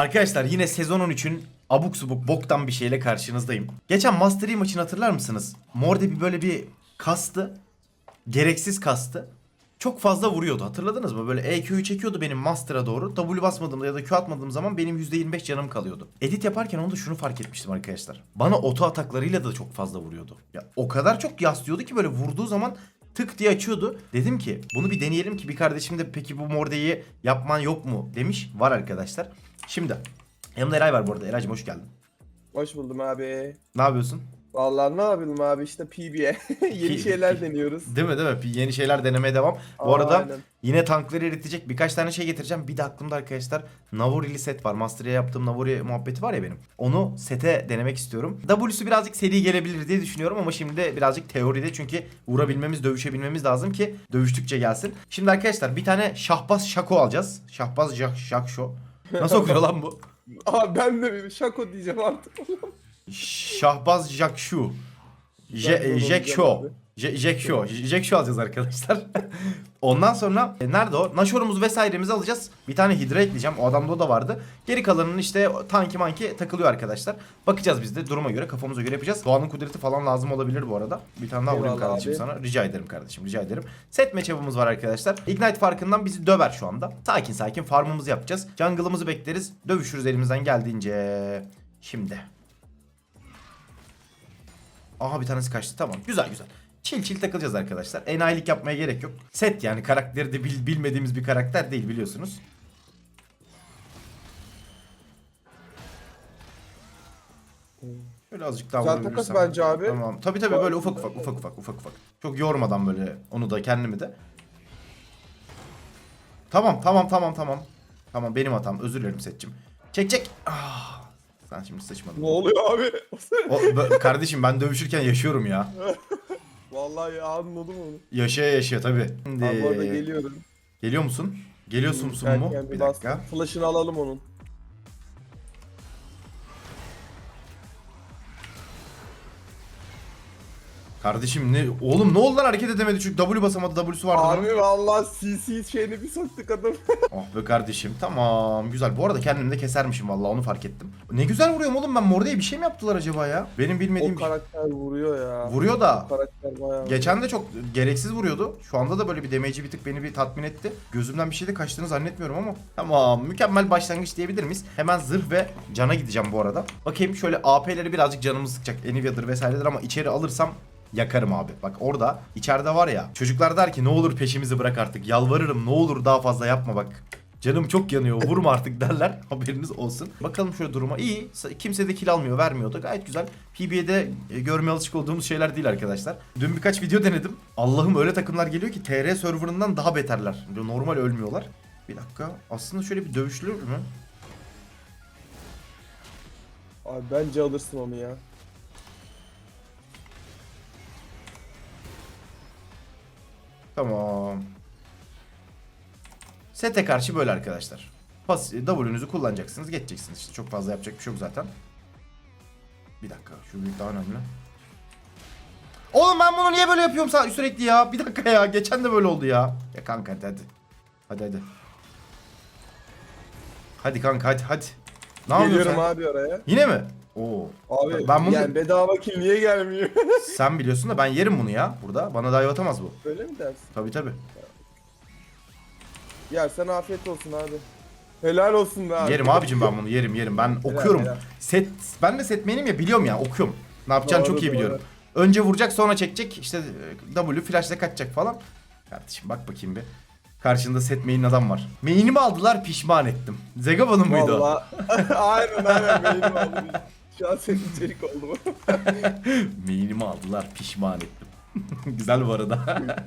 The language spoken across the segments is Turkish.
Arkadaşlar yine sezon 13'ün abuk subuk boktan bir şeyle karşınızdayım. Geçen Master Yi maçını hatırlar mısınız? Morde bir böyle bir kastı. Gereksiz kastı. Çok fazla vuruyordu hatırladınız mı? Böyle EQ'yu çekiyordu benim Master'a doğru. W basmadığımda ya da Q atmadığım zaman benim %25 canım kalıyordu. Edit yaparken onda şunu fark etmiştim arkadaşlar. Bana oto ataklarıyla da çok fazla vuruyordu. Ya o kadar çok yaslıyordu ki böyle vurduğu zaman tık diye açıyordu. Dedim ki bunu bir deneyelim ki bir kardeşim de peki bu mordeyi yapman yok mu demiş. Var arkadaşlar. Şimdi yanımda Eray var bu arada. Eraycığım hoş geldin. Hoş buldum abi. Ne yapıyorsun? Vallahi ne yapalım abi işte PB'ye yeni şeyler deniyoruz. Değil mi değil mi? Yeni şeyler denemeye devam. Bu arada Aynen. yine tankları eritecek birkaç tane şey getireceğim. Bir de aklımda arkadaşlar Navori'li set var. Master'ya yaptığım Navori muhabbeti var ya benim. Onu sete denemek istiyorum. W'su birazcık seri gelebilir diye düşünüyorum ama şimdi de birazcık teoride çünkü vurabilmemiz, dövüşebilmemiz lazım ki dövüştükçe gelsin. Şimdi arkadaşlar bir tane Şahbaz Şako alacağız. Şahbaz Şak Şakşo. Nasıl okuyor lan bu? Aa ben de bir şako diyeceğim artık. Şahbaz Jakşu. Ben de Je- Jekşo. diyeceğim Je- Jekşo. Jekşo alacağız arkadaşlar. Ondan sonra e, nerede o? Naşorumuzu vesairemizi alacağız. Bir tane hidra ekleyeceğim. O adamda o da vardı. Geri kalanının işte tanki manki takılıyor arkadaşlar. Bakacağız biz de duruma göre kafamıza göre yapacağız. Doğanın kudreti falan lazım olabilir bu arada. Bir tane daha vurayım Eyvallah kardeşim abi. sana. Rica ederim kardeşim rica ederim. Set matchup'ımız var arkadaşlar. Ignite farkından bizi döver şu anda. Sakin sakin farmımızı yapacağız. Jungle'ımızı bekleriz. Dövüşürüz elimizden geldiğince. Şimdi. Aha bir tanesi kaçtı. Tamam. Güzel güzel. Çil çil takılacağız arkadaşlar. Enayilik yapmaya gerek yok. Set yani karakteri de bil- bilmediğimiz bir karakter değil biliyorsunuz. Böyle azıcık daha Güzel vurabilirsem. takas bence abi. Tamam. Tabii tabii böyle ufak ufak ufak ufak ufak ufak. Çok yormadan böyle onu da kendimi de. Tamam tamam tamam tamam. Tamam benim hatam. Özür dilerim Setçim. Çek çek. Ah. Sen şimdi sıçmadın. Ne oluyor abi? O, kardeşim ben dövüşürken yaşıyorum ya. Vallahi anladım onu. Yaşaya yaşaya tabii. Şimdi... Abi orada geliyorum. Geliyor musun? Geliyorsun musun Ben mu? kendi Bir bastım. dakika. Flash'ını alalım onun. Kardeşim ne? Oğlum ne oldu lan hareket edemedi çünkü W basamadı W'su vardı. lan. Abi vallahi CC şeyini bir soktuk adam. Oh be kardeşim tamam güzel. Bu arada kendimi de kesermişim vallahi onu fark ettim. Ne güzel vuruyorum oğlum ben Morde'ye bir şey mi yaptılar acaba ya? Benim bilmediğim o bir şey. karakter vuruyor ya. Vuruyor da O karakter bayağı. Geçen de çok gereksiz vuruyordu. Şu anda da böyle bir damage'i bir tık beni bir tatmin etti. Gözümden bir şey de kaçtığını zannetmiyorum ama. Tamam mükemmel başlangıç diyebilir miyiz? Hemen zırh ve cana gideceğim bu arada. Bakayım şöyle AP'leri birazcık canımı sıkacak. Nvidia'dır vesairedir ama içeri alırsam yakarım abi. Bak orada içeride var ya çocuklar der ki ne olur peşimizi bırak artık. Yalvarırım ne olur daha fazla yapma bak. Canım çok yanıyor vurma artık derler haberiniz olsun. Bakalım şöyle duruma iyi kimse de kill almıyor vermiyor da gayet güzel. PB'de görmeye alışık olduğumuz şeyler değil arkadaşlar. Dün birkaç video denedim. Allah'ım öyle takımlar geliyor ki TR serverından daha beterler. Normal ölmüyorlar. Bir dakika aslında şöyle bir dövüşülür mü? Abi bence alırsın onu ya. Tamam. Sete karşı böyle arkadaşlar. Pas W'nüzü kullanacaksınız, geçeceksiniz işte. Çok fazla yapacak bir şey yok zaten. Bir dakika, şu büyük daha önemli. Oğlum ben bunu niye böyle yapıyorum sürekli ya? Bir dakika ya, geçen de böyle oldu ya. Ya kanka hadi hadi. Hadi hadi. Hadi kanka hadi hadi. Ne Geliyorum abi oraya. Yine mi? Oo. Abi Ben bunu- yani bedava kill niye gelmiyor? Sen biliyorsun da ben yerim bunu ya burada. Bana dive atamaz bu. Öyle mi dersin? Tabi tabi. Yersen afiyet olsun abi. Helal olsun be abi. Yerim abicim ben bunu yerim yerim. Ben okuyorum. helal. Set ben de setmenim ya biliyorum ya okuyorum. Ne yapacağını Doğru, çok iyi doğru. biliyorum. Önce vuracak sonra çekecek işte e, W flashla kaçacak falan. Kardeşim bak bakayım bir. Karşında set main adam var. Main'imi aldılar pişman ettim. Zegaba'nın mıydı o? Valla. aynen aynen benim oldu. Senin içerik oldu bu. Main'imi aldılar pişman ettim. Güzel bu arada.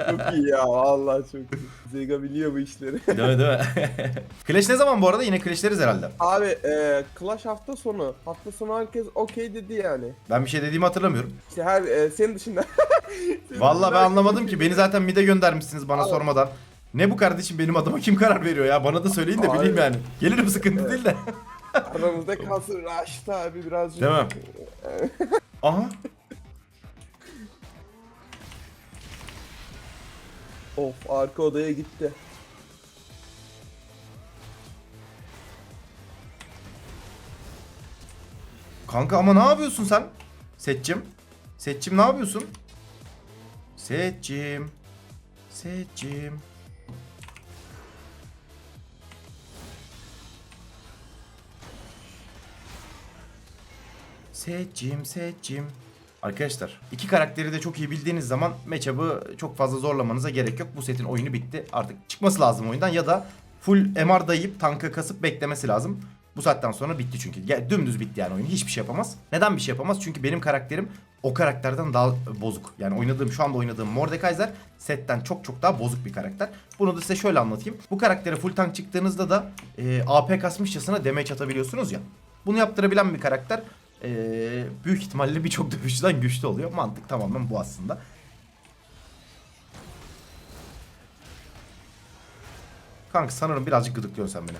çok iyi ya vallahi çok iyi. Zega biliyor bu işleri. değil mi değil mi? Clash ne zaman bu arada? Yine Clash'leriz herhalde. Abi e, Clash hafta sonu. Hafta sonu herkes okey dedi yani. Ben bir şey dediğimi hatırlamıyorum. İşte her e, senin dışında. Senin Vallahi dışında ben anlamadım ki. Beni zaten mide göndermişsiniz bana Abi. sormadan. Ne bu kardeşim benim adıma kim karar veriyor ya? Bana da söyleyin de Abi. bileyim yani. Gelirim sıkıntı değil de. Aramızda kalsın Raşit abi birazcık. Değil mi? Aha. Of arka odaya gitti. Kanka ama ne yapıyorsun sen? Setçim. Setçim ne yapıyorsun? Setçim. Setçim. Setçim, setçim. Arkadaşlar iki karakteri de çok iyi bildiğiniz zaman matchup'ı çok fazla zorlamanıza gerek yok. Bu setin oyunu bitti. Artık çıkması lazım oyundan ya da full MR dayayıp tanka kasıp beklemesi lazım. Bu saatten sonra bitti çünkü. Ya, dümdüz bitti yani oyun. Hiçbir şey yapamaz. Neden bir şey yapamaz? Çünkü benim karakterim o karakterden daha bozuk. Yani oynadığım şu anda oynadığım Mordekaiser setten çok çok daha bozuk bir karakter. Bunu da size şöyle anlatayım. Bu karaktere full tank çıktığınızda da e, AP kasmışçasına damage atabiliyorsunuz ya. Bunu yaptırabilen bir karakter e, büyük ihtimalle birçok dövüşçüden güçlü oluyor. Mantık tamamen bu aslında. Kanka sanırım birazcık gıdıklıyorsun sen beni.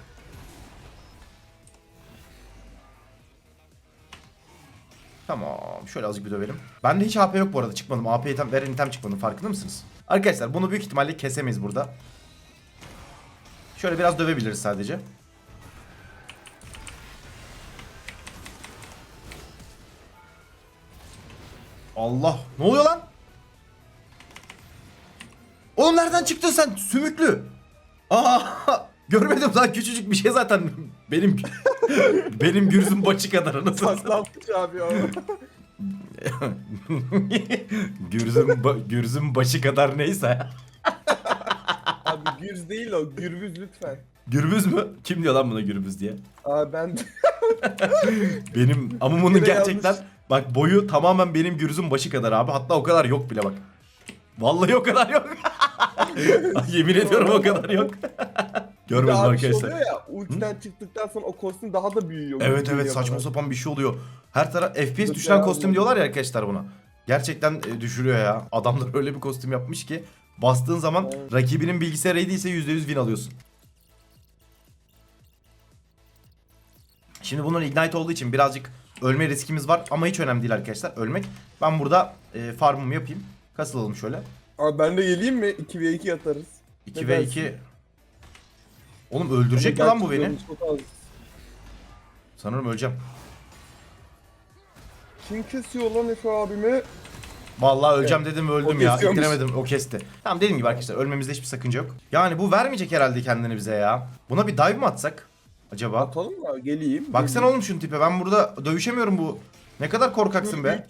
Tamam. Şöyle azıcık bir dövelim. Bende hiç AP yok bu arada. Çıkmadım. AP item, veren item çıkmadım. Farkında mısınız? Arkadaşlar bunu büyük ihtimalle kesemeyiz burada. Şöyle biraz dövebiliriz sadece. Allah. Ne oluyor lan? Oğlum nereden çıktın sen? Sümüklü. Aa, görmedim lan küçücük bir şey zaten. Benim benim gürzüm başı kadar satayım. Paslanmış abi ya. gürzüm, ba- gürzüm başı kadar neyse. abi gürz değil o. Gürbüz lütfen. Gürbüz mü? Kim diyor lan buna gürbüz diye? Abi ben Benim amumunun gerçekten yanlış. Bak boyu tamamen benim gürzüm başı kadar abi. Hatta o kadar yok bile bak. Vallahi o kadar yok. Yemin ediyorum o kadar yok. Görmedim abi şey arkadaşlar. oluyor ya ultiden çıktıktan sonra o kostüm daha da büyüyor. Evet evet saçma falan. sapan bir şey oluyor. Her taraf FPS düşüren kostüm diyorlar ya arkadaşlar buna. Gerçekten e, düşürüyor ya. Adamlar öyle bir kostüm yapmış ki bastığın zaman Evet. rakibinin bilgisayarı iyiyse %100 win alıyorsun. Şimdi bunun ignite olduğu için birazcık ölme riskimiz var ama hiç önemli değil arkadaşlar ölmek. Ben burada e, farmımı yapayım. Kasılalım şöyle. Abi ben de geleyim mi? 2v2 atarız. 2 Ne ve dersin? 2. Oğlum öldürecek mi lan bu beni? Sanırım öleceğim. Kim kesiyor lan Efe abimi? Vallahi öleceğim dedim öldüm O ya. kesiyormuş. İttiremedim o kesti. Tamam dediğim gibi arkadaşlar ölmemizde hiçbir sakınca yok. Yani bu vermeyecek herhalde kendini bize ya. Buna bir dive mi atsak? Acaba? Atalım mı? Geleyim. Baksana geleyim. oğlum şunun tipe ben burada dövüşemiyorum bu. Ne kadar korkaksın be.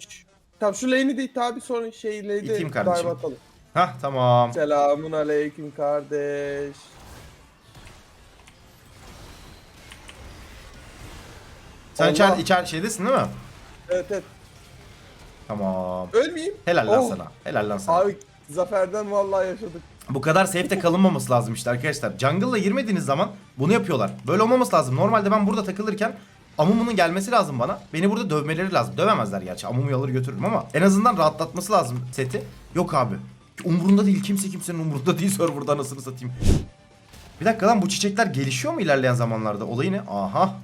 Tamam şu lane'i de it abi sonra şey lane'i de İteyim kardeşim. dive atalım. Hah tamam. Selamun aleyküm kardeş. Sen Allah. içer, içer şeydesin değil mi? Evet evet. Tamam. Ölmeyeyim. Helal lan Oh. sana. Helal lan sana. Abi zaferden vallahi yaşadık. Bu kadar safe'de kalınmaması lazım işte arkadaşlar. Jungle'la girmediğiniz zaman bunu yapıyorlar. Böyle olmaması lazım. Normalde ben burada takılırken Amumu'nun gelmesi lazım bana. Beni burada dövmeleri lazım. Dövemezler gerçi. Amumu'yu alır götürürüm ama en azından rahatlatması lazım seti. Yok abi. Umurunda değil. Kimse kimsenin umurunda değil serverda anasını satayım. Bir dakika lan bu çiçekler gelişiyor mu ilerleyen zamanlarda? Olayı ne? Aha.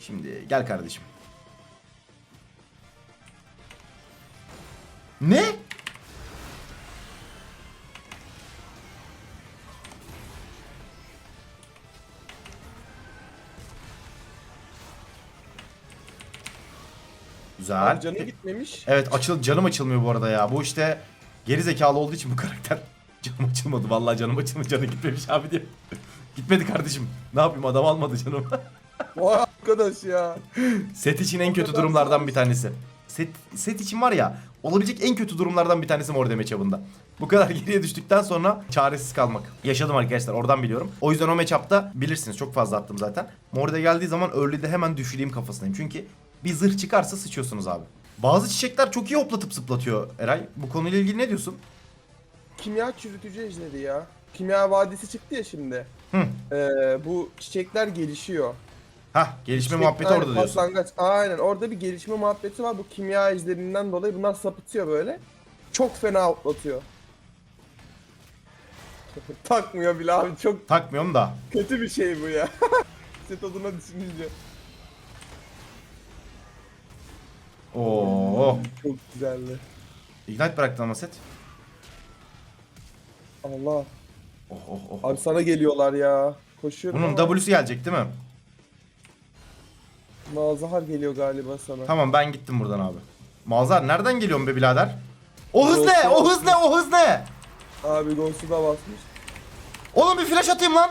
Şimdi gel kardeşim. Ne? Güzel. Abi canı gitmemiş. Evet açıl canım açılmıyor bu arada ya. Bu işte geri zekalı olduğu için bu karakter. Canım açılmadı vallahi canım açılmadı canı gitmemiş abi diye. Gitmedi kardeşim. Ne yapayım adam almadı canım. Vay arkadaş ya. set için en kötü durumlardan bir tanesi. Set, set için var ya olabilecek en kötü durumlardan bir tanesi Mordeme çabında. Bu kadar geriye düştükten sonra çaresiz kalmak. Yaşadım arkadaşlar oradan biliyorum. O yüzden o matchup'ta bilirsiniz çok fazla attım zaten. Morde geldiği zaman early'de hemen düşüreyim kafasındayım. Çünkü bir zırh çıkarsa sıçıyorsunuz abi. Bazı çiçekler çok iyi hoplatıp zıplatıyor Eray. Bu konuyla ilgili ne diyorsun? Kimya çürütücü ejderi ya. Kimya vadisi çıktı ya şimdi. Hı. Ee, bu çiçekler gelişiyor. Hah gelişme Çiçek- muhabbeti aynen, orada diyorsun. Patlangaç. Aynen orada bir gelişme muhabbeti var. Bu kimya ejderinden dolayı bunlar sapıtıyor böyle. Çok fena atlatıyor. Takmıyor bile abi çok Takmıyorum da. kötü bir şey bu ya. Set adına düşününce. Oo. Çok güzeldi. Ignite bıraktın ama set. Allah. Oh oh oh. Abi sana geliyorlar ya. Koşuyorum Bunun ama W'su gelecek değil mi? Malzahar geliyor galiba sana. Tamam ben gittim buradan abi. Mazhar nereden geliyorsun be birader? O hız ne? O hız ne? O hız ne? Abi Ghost'u da basmış. Oğlum bir flash atayım lan.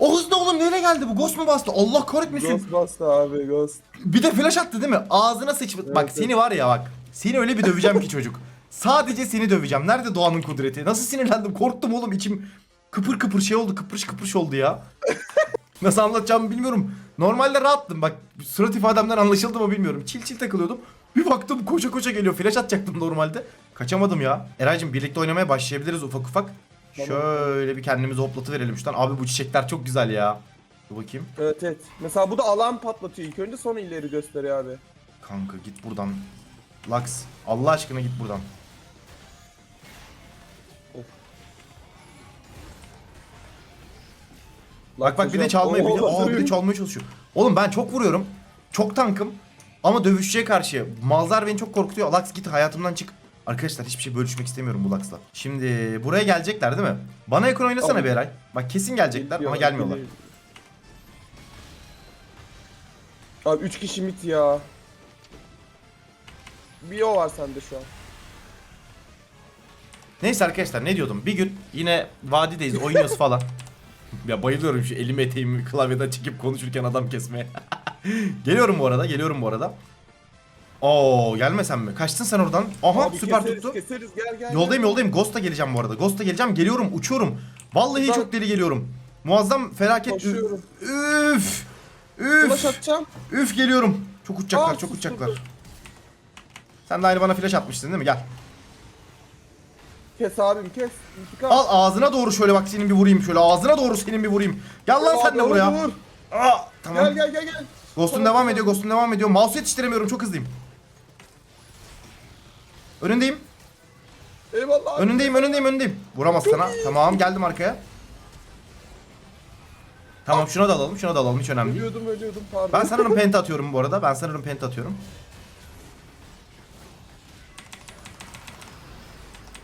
O hız ne oğlum? Nereye geldi bu? Ghost mu bastı? Allah kahretmesin. Ghost bastı abi Ghost. Bir de flash attı değil mi? Ağzına sıçmış. Evet, bak evet. seni var ya bak. Seni öyle bir döveceğim ki çocuk. Sadece seni döveceğim. Nerede Doğan'ın kudreti? Nasıl sinirlendim? Korktum oğlum. içim kıpır kıpır şey oldu. Kıpırış kıpırış oldu ya. Nasıl anlatacağımı bilmiyorum. Normalde rahattım. Bak surat ifademden anlaşıldı mı bilmiyorum. Çil çil takılıyordum. Bir baktım koşa koşa geliyor. Flash atacaktım normalde. Kaçamadım ya. Eraycığım birlikte oynamaya başlayabiliriz ufak ufak. Şöyle bir kendimizi hoplatıverelim şuradan. Abi bu çiçekler çok güzel ya. Dur bakayım. Evet evet. Mesela bu da alan patlatıyor ilk önce sonra ileri gösteriyor abi. Kanka git buradan. Lux Allah aşkına git buradan. Bak bak bir de çalmayı Oo, biliyor. Aa bir de çalmaya çalışıyor. Oğlum ben çok vuruyorum. Çok tankım. Ama dövüşçüye karşı Malzar beni çok korkutuyor. Lux git hayatımdan çık. Arkadaşlar hiçbir şey bölüşmek istemiyorum bu Lux'la. Şimdi buraya gelecekler değil mi? Bana yakın oynasana Tamam. bir Eray. Bak kesin gelecekler ama gelmiyorlar. Abi 3 kişi mit ya. Bir o var sende şu an. Neyse arkadaşlar ne diyordum? Bir gün yine vadideyiz oynuyoruz falan. ya bayılıyorum şu elimi eteğimi klavyeden çekip konuşurken adam kesmeye. geliyorum bu arada geliyorum bu arada. Oo gelmesen mi? Kaçtın sen oradan. Aha Abi süper keseriz, tuttu. Keseriz gel gel. Yoldayım gel. yoldayım. Ghost'a geleceğim bu arada. Ghost'a geleceğim. Geliyorum uçuyorum. Vallahi Ulan- çok deli geliyorum. Muazzam felaket. Koşuyorum. Üf. Flash Üf. atacağım. Üf geliyorum. Çok uçacaklar Aa, çok uçacaklar. Sen de aynı bana flash atmıştın değil mi? Gel. Kes abim kes. İntikam. Al ağzına doğru şöyle bak senin bir vurayım şöyle ağzına doğru senin bir vurayım. Gel lan sen de buraya. vur. Aa, tamam. Gel gel gel gel. Ghost'un devam ediyor, Ghost'un devam ediyor. Mouse yetiştiremiyorum, çok hızlıyım. Önündeyim, Eyvallah. önündeyim, önündeyim, önündeyim. Vuramaz sana. Tamam, geldim arkaya. Tamam, şuna da alalım, şuna da alalım, hiç önemli değil. Ölüyordum ölüyordum pardon. Ben sanırım penta atıyorum bu arada. Ben sanırım penta atıyorum.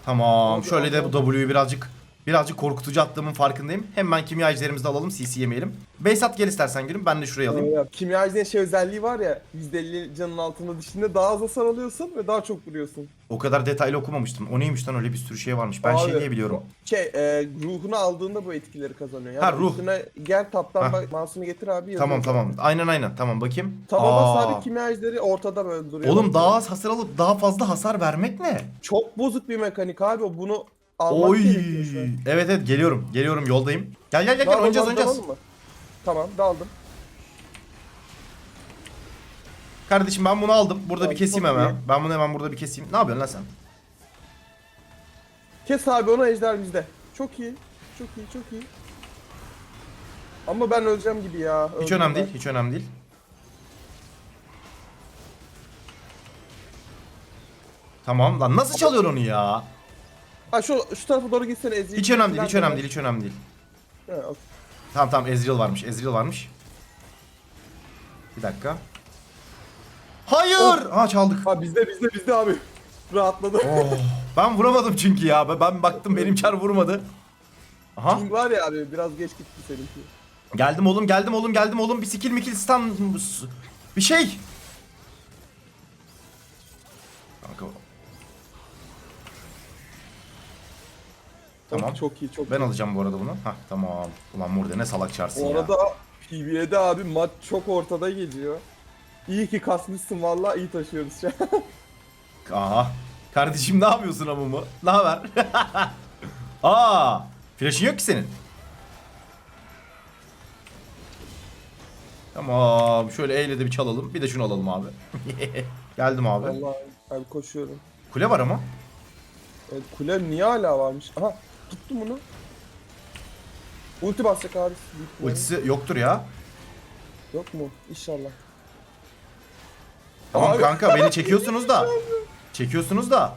Tamam, şöyle de bu W'yu birazcık birazcık korkutucu attığımın farkındayım. Hemen kimya ejderimizi de alalım, CC yemeyelim. Beysat gel istersen gülüm, ben de şuraya alayım. Aynen. Kimyacının şey özelliği var ya %50 canın altında dişinde daha az hasar alıyorsun ve daha çok vuruyorsun. O kadar detaylı okumamıştım. O neymiş lan öyle bir sürü şey varmış. Ben şey Abi, diye biliyorum. Şey e, ruhunu aldığında bu etkileri kazanıyor. Yani Ha, ruh. Üstüne gel taptan bak mouse'unu getir abi. yazıyor Tamam zaten. tamam. Aynen aynen. Tamam bakayım. Taba Aa. bas abi kimya ejderi ortada böyle duruyor. Oğlum daha az hasar alıp daha fazla hasar vermek ne? Çok bozuk bir mekanik abi o bunu Oy. gerekiyor şu an. Evet evet geliyorum. Geliyorum yoldayım. Gel gel gel, gel Daldım, oynayacağız daldım, oynayacağız. dalalım mı? Tamam daldım. Kardeşim ben bunu aldım. Burada bir keseyim çok hemen. iyi. Ben bunu hemen burada bir keseyim. Ne yapıyorsun lan sen? Kes abi onu ejder bizde. Çok iyi. Çok iyi çok iyi. Ama ben öleceğim gibi ya. Hiç öldüm önemli ben. değil. Hiç önemli değil. Tamam lan nasıl çalıyor onu ya? Ha şu şu tarafa doğru gitsene Ezreal. Hiç önemli değil, hiç önemli değil, hiç önemli değil. Ha, okey. Tamam tamam Ezreal varmış, Ezreal varmış. Bir dakika. Hayır! Aa çaldık. Ha bizde bizde bizde abi. Rahatladı. Oh, ben vuramadım çünkü ya. Ben- Ben baktım benim çar vurmadı. Aha. King var ya abi biraz geç gitti seninki. Geldim oğlum, geldim oğlum, geldim oğlum. Bir skill mikil stun bir şey. Kanka. Tamam. Çok iyi çok Ben iyi. alacağım bu arada bunu. Hah tamam. Ulan burada ne salak çarsın Bu ya. arada PB'de abi maç çok ortada geliyor. İyi ki kasmışsın vallahi iyi taşıyoruz şu an. Aha. Kardeşim ne yapıyorsun amımı? Ne haber? Aa, flash'ın yok ki senin. Tamam, şöyle eyle de bir çalalım. Bir de şunu alalım abi. Geldim abi. Vallahi abi koşuyorum. Kule var ama. Evet, kule niye hala varmış? Aha tuttum bunu. Ulti basacak abi. Ultisi yoktur ya. Yok mu? İnşallah. Tamam Abi. kanka beni çekiyorsunuz da. Çekiyorsunuz da.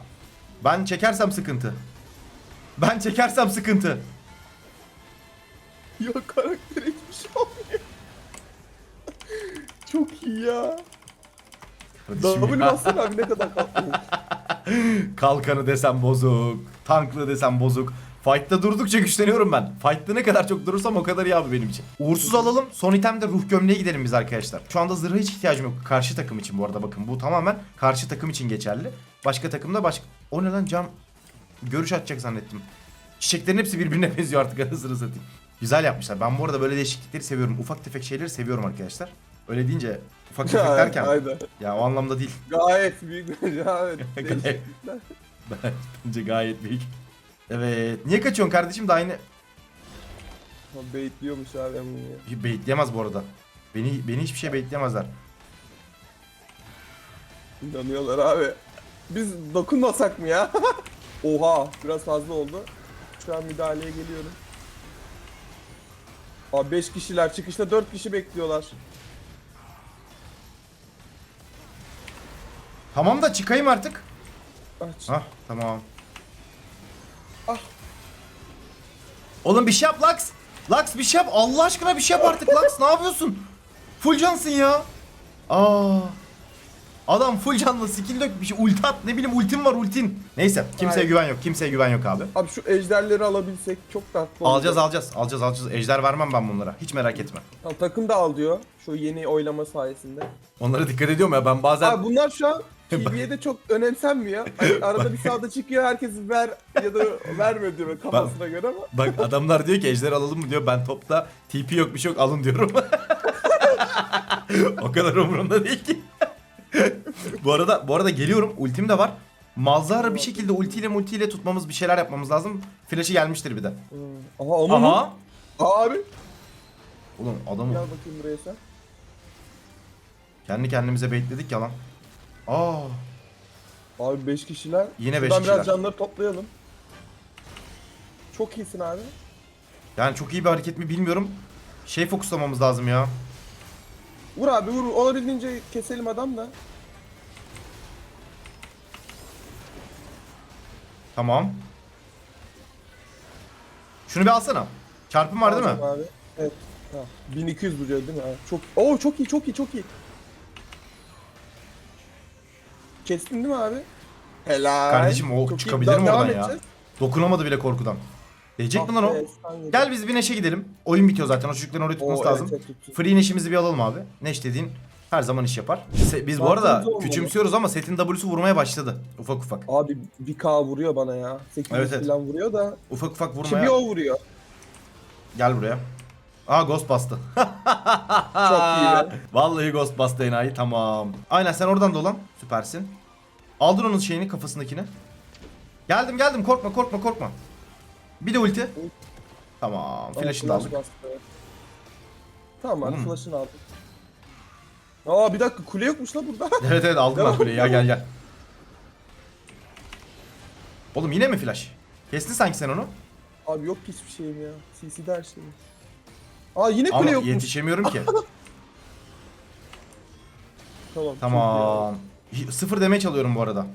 Ben çekersem sıkıntı. Ben çekersem sıkıntı. Ya karakter hiçbir şey olmuyor. Çok iyi ya. W ya. bassana abi ne kadar kalktı. Kalkanı desem bozuk. Tanklı desem bozuk. Fight'ta durdukça güçleniyorum ben. Fight'ta ne kadar çok durursam o kadar iyi abi benim için. Uğursuz alalım. Son itemde ruh gömleğe gidelim biz arkadaşlar. Şu anda zırha hiç ihtiyacım yok. Karşı takım için bu arada bakın. Bu tamamen karşı takım için geçerli. Başka takımda başka... O ne lan cam? Görüş atacak zannettim. Çiçeklerin hepsi birbirine benziyor artık anasını satayım. Güzel yapmışlar. Ben bu arada böyle değişiklikleri seviyorum. Ufak tefek şeyleri seviyorum arkadaşlar. Öyle deyince ufak tefek derken Aynen. ya o anlamda değil. Gayet büyük. Gayet. Bence gayet büyük. Evet. Niye kaçıyorsun kardeşim? Daha yine Ha, Baitliyormuş abi bunu ya. Baitleyemez bu arada. Beni beni hiçbir şey baitleyemezler. İnanıyorlar abi. Biz dokunmasak mı ya? Oha biraz fazla oldu. Şu an müdahaleye geliyorum. Abi 5 kişiler çıkışta 4 kişi bekliyorlar. Tamam da çıkayım artık. Aç. Hah tamam. Oğlum bir şey yap Lux. Lux bir şey yap. Allah aşkına bir şey yap artık Lux. ne yapıyorsun? Full cansın ya. Aa. Adam full canlı skill dök bir şey ulti at ne bileyim ultim var ultin. Neyse kimseye Hayır. güven yok kimseye güven yok abi. Abi şu ejderleri alabilsek çok tatlı Alacağız olacak. alacağız alacağız alacağız. Ejder vermem ben bunlara. Hiç merak etme. Tamam, takım da al diyor. Şu yeni oylama sayesinde. Onlara dikkat ediyorum ya ben bazen Abi bunlar şu an TV'de çok önemsenmiyor. Hani arada bir sağda çıkıyor herkes ver ya da verme diyor kafasına göre ama. Bak adamlar diyor ki ejder alalım mı diyor. Ben topta TP yok bir şey yok alın diyorum. o kadar umurumda değil ki. bu arada bu arada geliyorum. Ultim de var. Malzara bir şekilde ultiyle multiyle tutmamız bir şeyler yapmamız lazım. Flash'ı gelmiştir bir de. Aha onu mu? Aha. Abi. Oğlum adamı Gel bakayım buraya sen. kendi kendimize baitledik ya lan. Aa. Abi 5 kişiler. Yine beş Şuradan biraz kişiler. canları toplayalım. Çok iyisin abi. Yani çok iyi bir hareket mi bilmiyorum. Şey fokuslamamız lazım ya. Vur abi vur. Olabildiğince keselim adam da. Tamam. Şunu bir alsana. Çarpım var değil mi? Abi. Evet. Ha. 1200 vuruyor değil mi? Ha. Çok Oo çok iyi çok iyi çok iyi. Kestin değil mi abi? Helal. Kardeşim, o Çok iyi. çıkabilir mi Devam oradan ya? edeceğiz. Dokunamadı bile korkudan. Değecek mi lan o? Gel biz bir neşe gidelim. Oyun bitiyor zaten. O çocukların oraya tutması Oo, lazım. evet. Free neşimizi bir alalım abi. Neş dediğin her zaman iş yapar. Se- Biz bu arada Mantığımız olmalı. küçümsüyoruz ama setin W'su vurmaya başladı. Ufak ufak. Abi bir K vuruyor bana ya. 800 Evet, evet. falan vuruyor da. Ufak ufak Şimdi vurmaya. bir o vuruyor. Gel buraya. Aa Ghost bastı. Çok iyi be. Vallahi Ghost bastı enayi tamam. Aynen sen oradan dolan. Süpersin. Aldın onun şeyini kafasındakini. Geldim geldim korkma korkma korkma. Bir de ulti. Tamam. Flash'ını aldık. bastı. Tamam Oğlum. flash'ını aldık. Aa bir dakika kule yokmuş la burada. Evet evet aldım ben kuleyi ya gel gel. Oğlum yine mi flash? Kestin sanki sen onu. Abi yok hiçbir şeyim ya. CC'de her şeyim. Aa yine kule yokmuş. yetişemiyorum ki. Tamam. çok tamam. Sıfır demeye çalıyorum bu arada.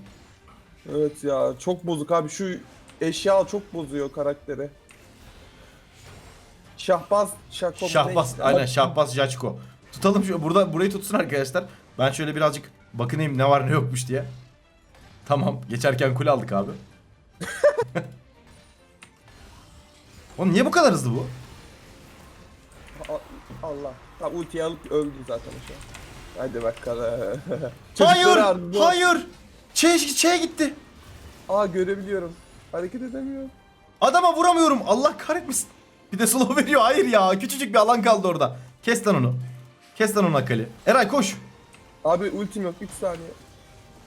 iyi. Evet ya çok bozuk abi şu eşya çok bozuyor karakteri. Şahbaz, Şako. Şahbaz neyse. aynen Şahbaz Jaçko. Tutalım şu burada burayı tutsun arkadaşlar. Ben şöyle birazcık bakınayım ne var ne yokmuş diye. Tamam geçerken kule aldık abi. Oğlum niye bu kadar hızlı bu? Allah. Ha, ultiyi alıp öldü zaten şu an. Hadi bakalım. Hayır! Çocukları ardı- Hayır! Şey, şeye gitti. Aa görebiliyorum. Hareket edemiyorum. Adama vuramıyorum. Allah kahretmesin. Bir de slow veriyor. Hayır ya. Küçücük bir alan kaldı orada. Kes lan onu. Kes lan onu Akali. Eray koş. Abi ultim yok 3 saniye.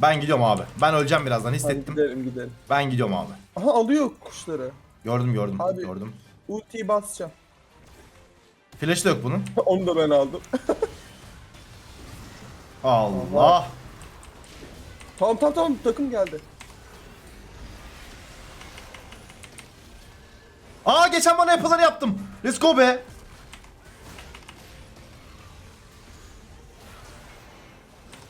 Ben gidiyorum abi. Ben öleceğim birazdan Hadi hissettim. gidelim gidelim. Ben gidiyorum abi. Aha alıyor kuşları. Gördüm gördüm Abi. gördüm. Ultiyi basacağım. Flash da yok bunun. Onu da ben aldım. Allah. tamam tamam tamam takım geldi. Aa geçen bana yapılanı yaptım. Let's go be.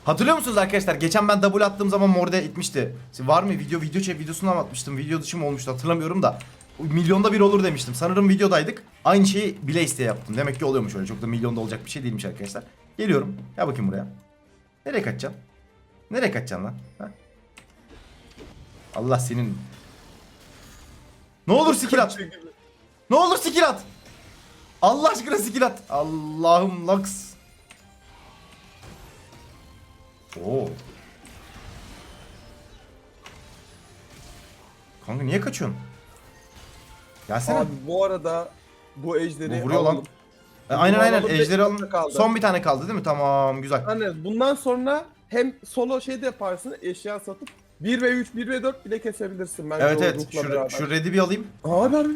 Hatırlıyor musunuz arkadaşlar? Geçen ben double attığım zaman Morde itmişti. Var mı video video çek videosunu anlatmıştım. Video dışı mı olmuştu hatırlamıyorum da. Milyonda bir olur demiştim. Sanırım videodaydık. Aynı şeyi bile isteye yaptım. Demek ki oluyormuş öyle. Çok da milyonda olacak bir şey değilmiş arkadaşlar. Geliyorum. Gel bakayım buraya. Nereye kaçacaksın? Nereye kaçacaksın lan? Ha? Allah senin Ne olur skill at. Ne olur skill at. Allah aşkına skill at. Allah'ım Lux. Oo. Kanka niye kaçıyorsun? Gelsene. Abi bu arada bu ejderi Bu vuruyor lan. alalım. E, aynen aynen alalım, beş ejderi alın. dakika kaldı. Son bir tane kaldı değil mi? Tamam güzel. Hani bundan sonra hem solo şey de yaparsın eşya satıp 1 ve 3, 1 ve 4 bile kesebilirsin bence Evet o evet ruhla şu, beraber. şu red'i bir alayım. Abi abi.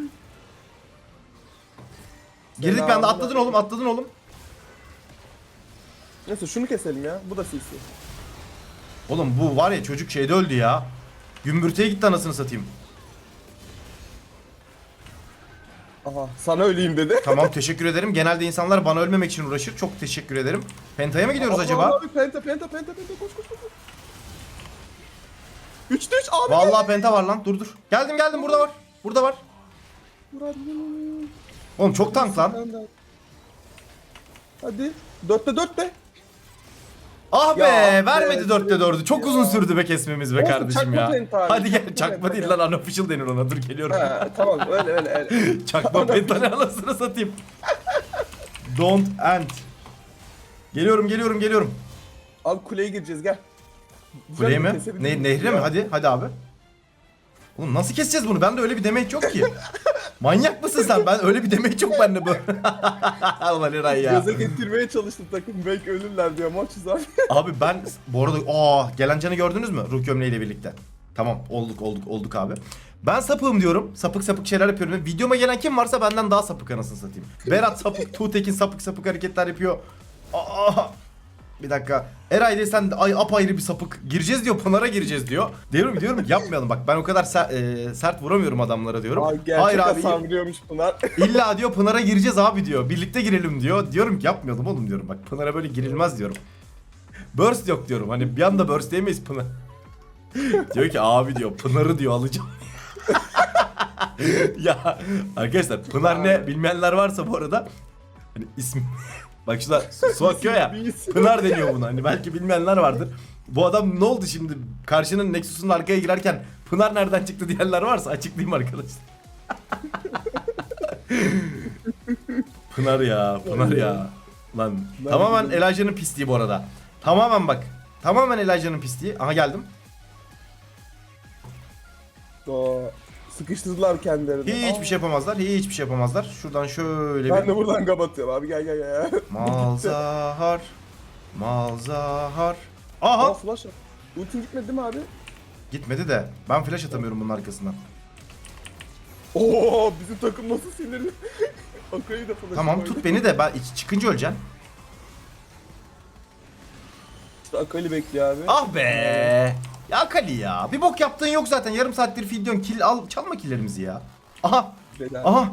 Girdik ben de atladın oğlum atladın oğlum. Neyse şunu keselim ya. Bu da CC. Oğlum bu var ya çocuk şeyde öldü ya. Gümbürtüye gitti anasını satayım. Aha sana öleyim dedi. Tamam teşekkür ederim. Genelde insanlar bana ölmemek için uğraşır. Çok teşekkür ederim. Penta'ya mı gidiyoruz Abi, acaba? Abi penta penta penta penta koş koş koş. 3'te 3 abi. Vallahi penta var lan. Dur dur. Geldim geldim burada var. Burada var. Oğlum çok tank lan. Hadi. 4'te 4'te. Ah be Ya, vermedi evet, 4'te evet 4'ü. Çok uzun sürdü be kesmemiz be Olsun, kardeşim çakma ya. Hadi gel çakma çakma değil lan unofficial denir ona. Dur geliyorum. Ha, tamam öyle öyle öyle. çakma penta ne anasını satayım. Don't end. Geliyorum geliyorum geliyorum. Abi kuleye gireceğiz gel. Kuleye Güzel mi? kesebiliriz Ne, nehre ya. mi? Hadi hadi abi. Oğlum nasıl keseceğiz bunu? Bende öyle bir demek yok ki. Manyak mısın sen? Ben öyle bir demek yok bende böyle. Ulan Eray ya. Gaza getirmeye çalıştım takım belki ölürler diye maçız abi. Abi ben bu arada aa gelen canı gördünüz mü? Ruh gömleğiyle birlikte. Tamam olduk olduk olduk abi. Ben sapığım diyorum. Sapık sapık şeyler yapıyorum. Videoma gelen kim varsa benden daha sapık anasını satayım. Berat sapık, Tuğtekin sapık sapık hareketler yapıyor. Aa, bir dakika. Eray sen ay apayrı bir sapık. Gireceğiz diyor. Pınar'a gireceğiz diyor. Diyorum diyorum ki yapmayalım bak ben o kadar ser- e, sert vuramıyorum adamlara diyorum. Abi gerçek Hayır abi Hasan biliyormuş Pınar. İlla diyor Pınar'a gireceğiz abi diyor. Birlikte girelim diyor. Diyorum ki yapmayalım oğlum diyorum. Bak Pınar'a böyle girilmez diyorum. Burst yok diyorum. Hani bir anda burst diyemeyiz Pınar. diyor ki abi diyor Pınar'ı diyor alacağım. ya arkadaşlar Pınar ne bilmeyenler varsa bu arada hani ismi bak şurada su- su akıyor ya. Pınar deniyor buna hani belki bilmeyenler vardır. Bu adam ne oldu şimdi karşının Nexus'un arkaya girerken Pınar nereden çıktı diyenler varsa açıklayayım arkadaşlar. Pınar ya, Pınar ya. Lan tamamen. Elijah'ın pisliği bu arada. Tamamen bak. Tamamen Elijah'ın pisliği. Aha geldim. Sıkıştırdılar kendilerini. Hiçbir Aa, şey yapamazlar. Hiçbir şey yapamazlar. Şuradan şöyle Ben bir de buradan kapatıyorum abi gel gel gel. Malzahar. Malzahar. Aa Aha. flash at. Ultin gitmedi değil mi abi? Gitmedi de. Ben flash atamıyorum bunun arkasından. Oo bizim takım nasıl sinirli. Akayı da flash Tamam tut beni de ben iç- çıkınca öleceksin. İşte Akali bekliyor abi. Ah be. Ya Kali ya. Bir bok yaptığın yok zaten. Yarım saattir diyorsun. Kill al. Çalma killerimizi ya. Aha. Beden. Aha.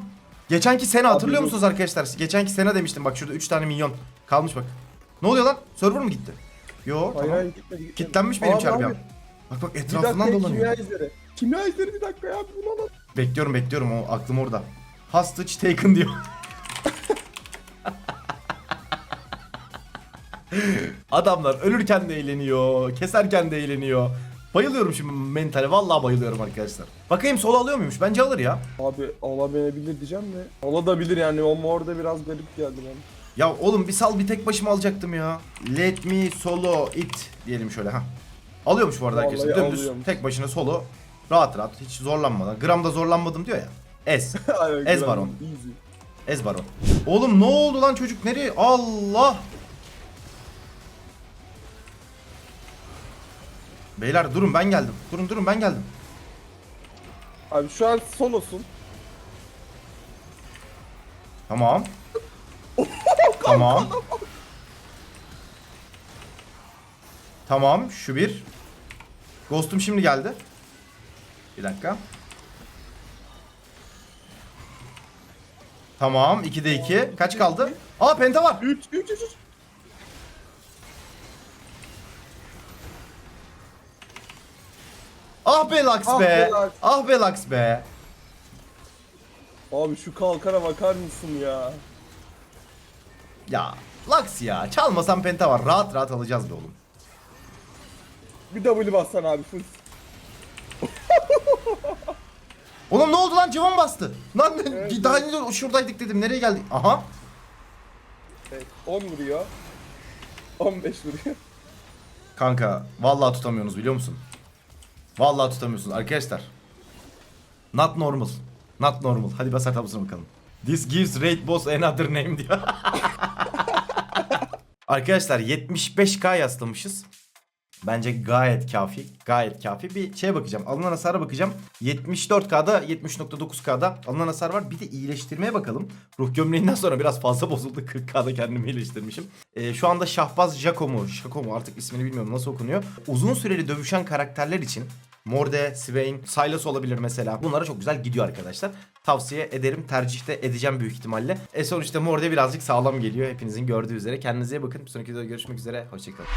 Geçenki sene hatırlıyor musunuz arkadaşlar? Geçenki sene demiştim bak şurada 3 tane milyon kalmış bak. Ne oluyor lan? Server mı gitti? Yo Hayır tamam. hayır gitmedi gitmedi. Kitlenmiş benim çarpıyam. Bak bak etrafından dakika kimya dolanıyor. izleri. Kimya izleri bir dakika ya bunu alalım. Bekliyorum bekliyorum o aklım orada. Hostage taken diyor. Adamlar ölürken de eğleniyor, keserken de eğleniyor. Bayılıyorum şimdi mentale, vallahi bayılıyorum arkadaşlar. Bakayım solo alıyor muymuş? Bence alır ya. Abi alabilebilir diyeceğim de. Alabilir yani o morda biraz garip geldi bana. Ya oğlum bir sal bir tek başıma alacaktım ya. Let me solo it diyelim şöyle ha. Alıyormuş bu arada Vallahi arkadaşlar. Dümdüz alıyormuş. tek başına solo. Rahat rahat hiç zorlanmadan. Gramda zorlanmadım diyor ya. Ez. Aynen, Ez güzel. baron. Easy. Ez baron. Oğlum ne oldu lan çocuk nereye? Allah. Beyler durun ben geldim. Durun durun ben geldim. Abi şu an solosun. Tamam. tamam. Tamam şu bir. Ghost'um şimdi geldi. Bir dakika. Tamam 2'de 2. Kaç kaldı? Aa penta var. 3 3 3 3. Ah be Lux Ah be. be Lux. Ah be Lux be. Abi şu kalkana bakar mısın ya? Ya Lux ya. Çalmasan penta var. Rahat rahat alacağız be oğlum. Bir W bassan abi full. Oğlum ne oldu lan civan bastı. Lan Evet, daha önce şuradaydık dedim. Nereye geldik? Aha. Evet, 10 vuruyor. 15 vuruyor. Kanka vallahi tutamıyorsunuz biliyor musun? Vallahi tutamıyorsunuz arkadaşlar. Not normal. Not normal. Hadi bas tabusuna bakalım. This gives raid boss another name diyor. arkadaşlar 75k yaslamışız. Bence gayet kafi. Gayet kafi. Bir şeye bakacağım. Alınan hasara bakacağım. 74K'da 70.9K'da alınan hasar var. Bir de iyileştirmeye bakalım. Ruh gömleğinden sonra biraz fazla bozuldu. 40K'da kendimi iyileştirmişim. Ee, şu anda Şahbaz Jaco mu? Jaco mu? Artık ismini bilmiyorum nasıl okunuyor. Uzun süreli dövüşen karakterler için Morde, Swain, Sylas olabilir mesela. Bunlara çok güzel gidiyor arkadaşlar. Tavsiye ederim. Tercihte edeceğim büyük ihtimalle. E sonuçta Morde birazcık sağlam geliyor. Hepinizin gördüğü üzere. Kendinize iyi bakın. Bir sonraki videoda görüşmek üzere. Hoşçakalın.